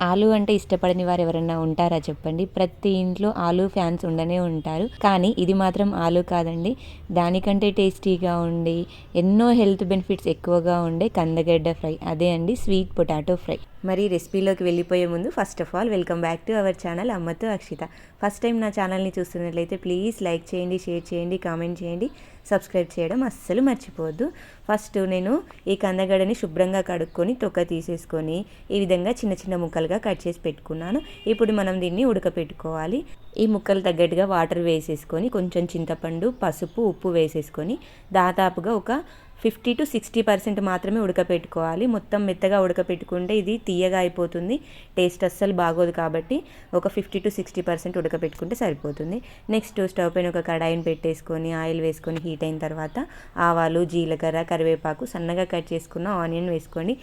ఆలు అంటే ఇష్టపడని వారు ఎవరైనా ఉంటారా చెప్పండి. ప్రతి ఇంట్లో ఆలు ఫ్యాన్స్ ఉండనే ఉంటారు. కానీ ఇది మాత్రం ఆలు కాదండి. దానికంటే టేస్టీగా ఉండి ఎన్నో హెల్త్ బెనిఫిట్స్ ఎక్కువగా ఉండే కందగడ్డ ఫ్రై. అదే అండి స్వీట్ పొటాటో ఫ్రై. మరి రెసిపీలోకి వెళ్ళిపోయే ముందు first of all welcome back to our channel అమ్మతో అక్షిత. ఫస్ట్ టైం నా ఛానల్ని చూస్తున్నట్లయితే ప్లీజ్ లైక్ చేయండి షేర్ చేయండి కామెంట్ చేయండి. సబ్స్క్రైబ్ చేయడం అస్సలు మర్చిపోవద్దు. ఫస్ట్ నేను ఈ కందగడ్డని శుభ్రంగా కడుక్కొని తొక్క తీసేసుకొని ఈ విధంగా చిన్న చిన్న ముక్కలుగా కట్ చేసి పెట్టుకున్నాను. ఇప్పుడు మనం దీన్ని ఉడకపెట్టుకోవాలి. ఈ ముక్కలు తగ్గట్టుగా వాటర్ వేసేసుకొని కొంచెం చింతపండు పసుపు ఉప్పు వేసేసుకొని దాదాపుగా ఒక ఫిఫ్టీ టు సిక్స్టీ పర్సెంట్ మాత్రమే ఉడకపెట్టుకోవాలి. మొత్తం మెత్తగా ఉడకపెట్టుకుంటే ఇది తీయగా అయిపోతుంది. టేస్ట్ అస్సలు బాగోదు కాబట్టి ఒక ఫిఫ్టీ టు సిక్స్టీ పర్సెంట్ ఉడకపెట్టుకుంటే సరిపోతుంది. నెక్స్ట్ స్టవ్ పైన ఒక కడాయిని పెట్టేసుకొని ఆయిల్ వేసుకొని హీట్ అయిన తర్వాత ఆవాలు జీలకర్ర కరివేపాకు సన్నగా కట్ చేసుకున్న ఆనియన్ వేసుకోండి.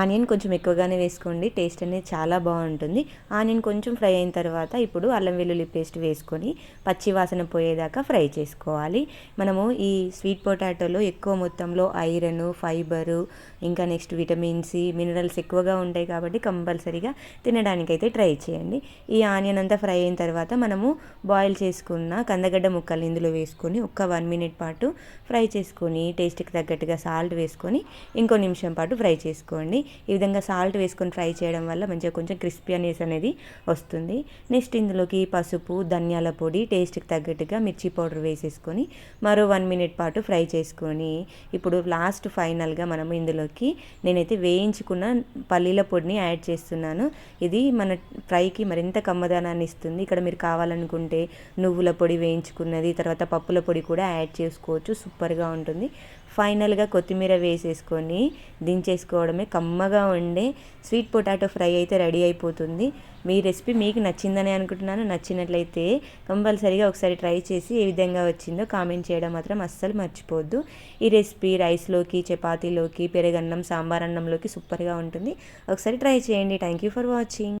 ఆనియన్ కొంచెం ఎక్కువగానే వేసుకోండి. టేస్ట్ అనేది చాలా బాగుంటుంది. ఆనియన్ కొంచెం ఫ్రై అయిన తర్వాత ఇప్పుడు అల్లం వెల్లుల్లి పేస్ట్ వేసుకొని పచ్చి వాసన పోయేదాకా ఫ్రై చేసుకోవాలి. మనము ఈ స్వీట్ పొటాటోలో ఎక్కువ మొత్తంలో ఐరన్ ఫైబరు ఇంకా నెక్స్ట్ విటమిన్ సి మినరల్స్ ఎక్కువగా ఉంటాయి కాబట్టి కంపల్సరీగా తినడానికైతే ట్రై చేయండి. ఈ ఆనియన్ అంతా ఫ్రై అయిన తర్వాత మనము బాయిల్ చేసుకున్న కందగడ్డ ముక్కలు ఇందులో వేసుకొని ఒక్క వన్ మినిట్ పాటు ఫ్రై చేసుకొని టేస్ట్కి తగ్గట్టుగా సాల్ట్ వేసుకొని ఇంకో నిమిషం పాటు ఫ్రై చేసుకోండి. ఈ విధంగా సాల్ట్ వేసుకొని ఫ్రై చేయడం వల్ల మంచిగా కొంచెం క్రిస్పీ అనేసి అనేది వస్తుంది. నెక్స్ట్ ఇందులోకి పసుపు ధనియాల పొడి టేస్ట్కి తగ్గట్టుగా మిర్చి పౌడర్ వేసేసుకొని మరో వన్ మినిట్ పాటు ఫ్రై చేసుకొని ఇప్పుడు ఇప్పుడు లాస్ట్ ఫైనల్గా మనము ఇందులోకి నేనైతే వేయించుకున్న పల్లీల పొడిని యాడ్ చేస్తున్నాను. ఇది మన ఫ్రైకి మరింత కమ్మదనాన్ని ఇస్తుంది. ఇక్కడ మీరు కావాలనుకుంటే నువ్వుల పొడి వేయించుకున్నది తర్వాత పప్పుల పొడి కూడా యాడ్ చేసుకోవచ్చు. సూపర్గా ఉంటుంది. ఫైనల్గా కొత్తిమీర వేసేసుకొని దించేసుకోవడమే కమ్మగా ఉండే స్వీట్ పొటాటో ఫ్రై అయితే రెడీ అయిపోతుంది. మీ రెసిపీ మీకు నచ్చిందని అనుకుంటున్నాను. నచ్చినట్లయితే కంపల్సరీగా ఒకసారి ట్రై చేసి ఏ విధంగా వచ్చిందో కామెంట్ చేయడం మాత్రం అస్సలు మర్చిపోవద్దు. ఈ రెసిపీ రైస్లోకి చపాతీలోకి పెరగన్నం సాంబార్ అన్నంలోకి సూపర్గా ఉంటుంది. ఒకసారి ట్రై చేయండి. Thank you for watching